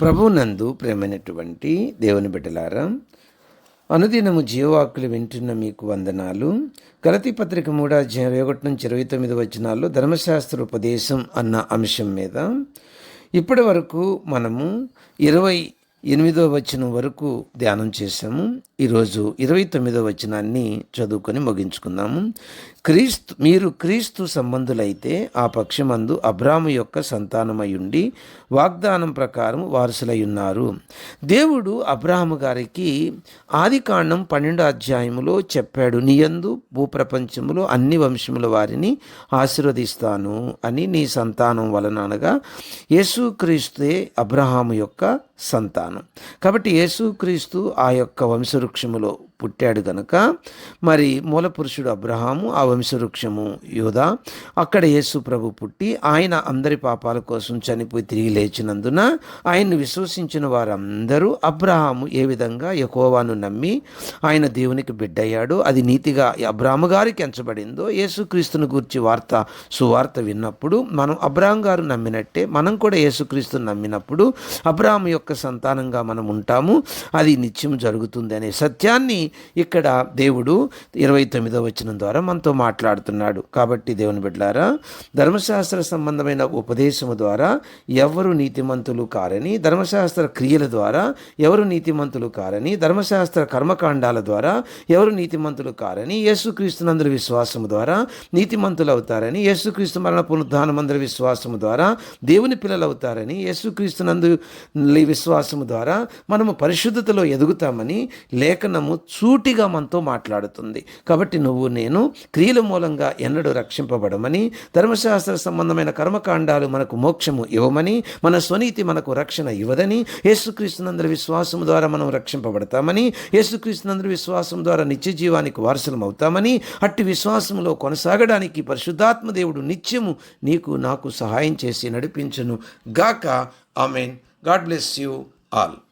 ప్రభునందు ప్రేమైనటువంటి దేవుని బిడ్డలారా అనుదినము జీవవాక్కులు వింటున్న మీకు వందనాలు. గలతి పత్రిక మూడా ఇరవై ఒకటి నుంచి ఇరవై తొమ్మిది వచనాల్లో ధర్మశాస్త్ర ఉపదేశం అన్న అంశం మీద ఇప్పటి వరకు మనము ఇరవై ఎనిమిదో వచనం వరకు ధ్యానం చేశాము. ఈరోజు ఇరవై తొమ్మిదో వచనాన్ని చదువుకొని ముగించుకుందాము. క్రీస్తు మీరు క్రీస్తు సంబంధులైతే ఆ పక్షమందు అబ్రాము యొక్క సంతానమై ఉండి వాగ్దానం ప్రకారం వారసులై ఉన్నారు. దేవుడు అబ్రాహము గారికి ఆది కాండం పన్నెండు అధ్యాయములో చెప్పాడు నీయందు భూప్రపంచములో అన్ని వంశముల వారిని ఆశీర్వదిస్తాను అని నీ సంతానం వలన అనగా యేసుక్రీస్తే అబ్రహాము యొక్క సంతానం. కాబట్టి యేసుక్రీస్తు ఆ యొక్క వంశవృక్షములో పుట్టాడు గనుక మరి మూలపురుషుడు అబ్రహాము ఆ వంశవృక్షము యోధ అక్కడ యేసు ప్రభు పుట్టి ఆయన అందరి పాపాల కోసం చనిపోయి తిరిగి లేచినందున ఆయన్ను విశ్వసించిన వారందరూ అబ్రహాము ఏ విధంగా యకోవాను నమ్మి ఆయన దేవునికి బిడ్డయ్యాడు అది నీతిగా అబ్రాహము గారికి ఎంచబడిందో యేసుక్రీస్తును గురించి వార్త సువార్త విన్నప్పుడు మనం అబ్రాహం గారు నమ్మినట్టే మనం కూడా యేసుక్రీస్తుని నమ్మినప్పుడు అబ్రాహం యొక్క సంతానంగా మనం ఉంటాము అది నిత్యం జరుగుతుంది అనే సత్యాన్ని ఇక్కడ దేవుడు ఇరవై తొమ్మిదో వచనం ద్వారా మనతో మాట్లాడుతున్నాడు. కాబట్టి దేవుని బిడ్డారా ధర్మశాస్త్ర సంబంధమైన ఉపదేశము ద్వారా ఎవరు నీతిమంతులు కారని ధర్మశాస్త్ర క్రియల ద్వారా ఎవరు నీతిమంతులు కారని ధర్మశాస్త్ర కర్మకాండాల ద్వారా ఎవరు నీతిమంతులు కారని యేసుక్రీస్తునందరి విశ్వాసము ద్వారా నీతిమంతులు అవుతారని యేసుక్రీస్తు మరణ పునరుద్ధానమందరి విశ్వాసము ద్వారా దేవుని పిల్లలు అవుతారని యేసుక్రీస్తునందు విశ్వాసము ద్వారా మనము పరిశుద్ధతలో ఎదుగుతామని లేఖనము సూటిగా మనతో మాట్లాడుతుంది. కాబట్టి నువ్వు నేను క్రియల మూలంగా ఎన్నడూ రక్షింపబడమని ధర్మశాస్త్ర సంబంధమైన కర్మకాండాలు మనకు మోక్షము ఇవ్వమని మన స్వనీతి మనకు రక్షణ ఇవ్వదని యేసుక్రీస్తునందరి విశ్వాసం ద్వారా మనం రక్షింపబడతామని యేసుక్రీస్తునందరి విశ్వాసం ద్వారా నిత్య జీవానికి వారసులం అవుతామని అట్టి విశ్వాసంలో కొనసాగడానికి పరిశుద్ధాత్మ దేవుడు నిత్యము నీకు నాకు సహాయం చేసి నడిపించను గాక. Amen. God bless you all.